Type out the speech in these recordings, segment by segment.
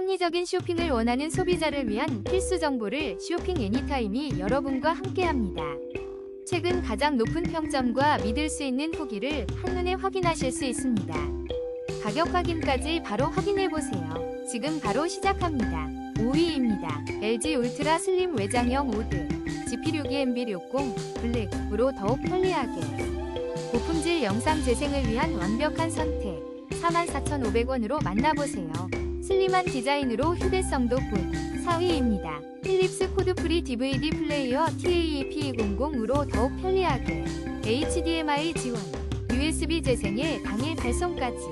합리적인 쇼핑을 원하는 소비자를 위한 필수 정보를 쇼핑 애니타임이 여러분과 함께합니다. 최근 가장 높은 평점과 믿을 수 있는 후기를 한눈에 확인하실 수 있습니다. 가격 확인까지 바로 확인해보세요. 지금 바로 시작합니다. 5위입니다. LG 울트라 슬림 외장형 우드 GP62MB60 블랙으로 더욱 편리하게 고품질 영상 재생을 위한 완벽한 선택 44,500원으로 만나보세요. 슬림한 디자인으로 휴대성도 굿 4위입니다. 필립스 코드프리 DVD 플레이어 TAEP200으로 더욱 편리하게 HDMI 지원 USB 재생에 당일 발송까지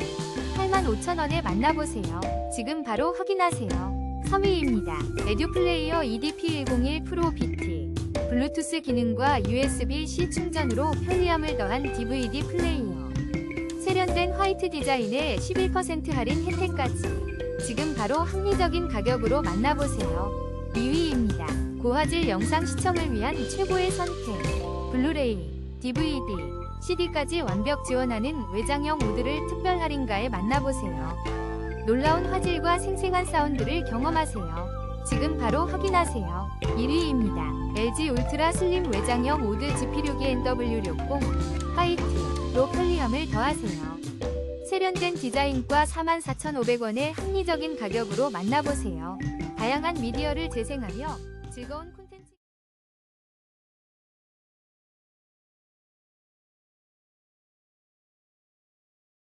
85,000원에 만나보세요. 지금 바로 확인하세요. 3위입니다. 에듀 플레이어 EDP101 프로 BT 블루투스 기능과 USB-C 충전으로 편리함을 더한 DVD 플레이어 세련된 화이트 디자인에 11% 할인 혜택까지 지금 바로 합리적인 가격으로 만나보세요. 2위입니다. 고화질 영상 시청을 위한 최고의 선택 블루레이, DVD, CD까지 완벽 지원하는 외장형 우드를 특별 할인가에 만나보세요. 놀라운 화질과 생생한 사운드를 경험하세요. 지금 바로 확인하세요. 1위입니다. LG 울트라 슬림 외장형 우드 GP62NW60 화이트로 편리함을 더하세요. 세련된 디자인과 44,500원의 합리적인 가격으로 만나보세요. 다양한 미디어를 재생하며 즐거운 콘텐츠